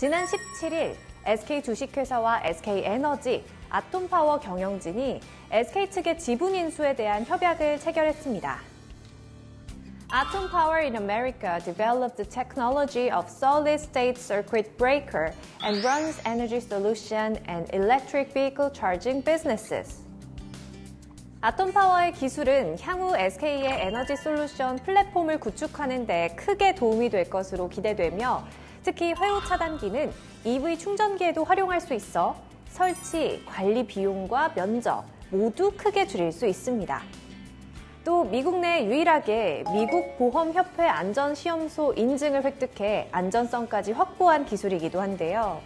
지난 17일 SK 주식회사와 SK 에너지, 아톰파워 경영진이 SK 측의 지분 인수에 대한 협약을 체결했습니다. Atom Power in America developed the technology of solid-state circuit breaker and runs energy solution and electric vehicle charging businesses. 아톰 파워의 기술은 향후 SK의 에너지 솔루션 플랫폼을 구축하는 데 크게 도움이 될 것으로 기대되며 특히 회로 차단기는 EV 충전기에도 활용할 수 있어 설치, 관리 비용과 면적 모두 크게 줄일 수 있습니다. 또 미국 내 유일하게 미국 보험협회 안전시험소 인증을 획득해 안전성까지 확보한 기술이기도 한데요.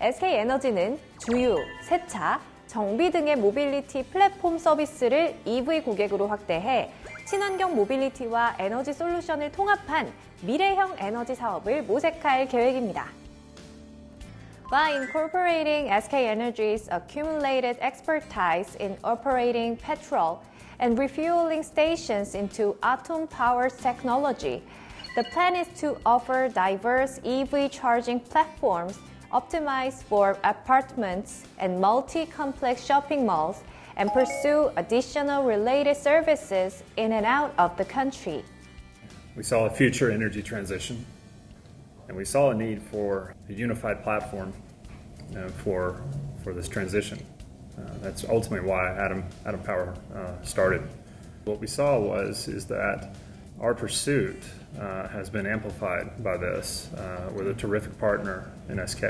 SK에너지는 주유, 세차, 정비 등의 모빌리티 플랫폼 서비스를 EV 고객으로 확대해 친환경 모빌리티와 에너지 솔루션을 통합한 미래형 에너지 사업을 모색할 계획입니다. By incorporating SK Energy's accumulated expertise in operating petrol and refueling stations into Atom Power's technology. The plan is to offer diverse EV charging platforms optimized for apartments and multi complex shopping malls and pursue additional related services in and out of the country. We saw a future energy transition, and we saw a need for a unified platform uh, for, for this transition. Uh, that's ultimately why Atom, Atom Power uh, started. What we saw was is that our pursuit uh, has been amplified by this. Uh, we're a terrific partner in SK.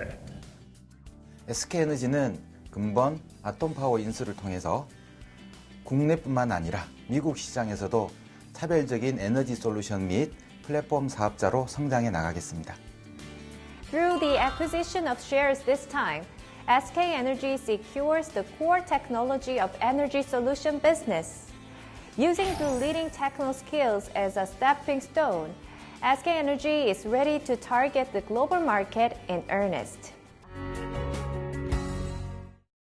SK에너지는 근본 아톰파워 인수를 통해서 국내뿐만 아니라 미국 시장에서도 차별적인 에너지 솔루션 및 플랫폼 사업자로 성장해 나가겠습니다. Through the acquisition of shares this time, SK Energy secures the core technology of energy solution business. Using the leading techno skills as a stepping stone, SK Energy is ready to target the global market in earnest.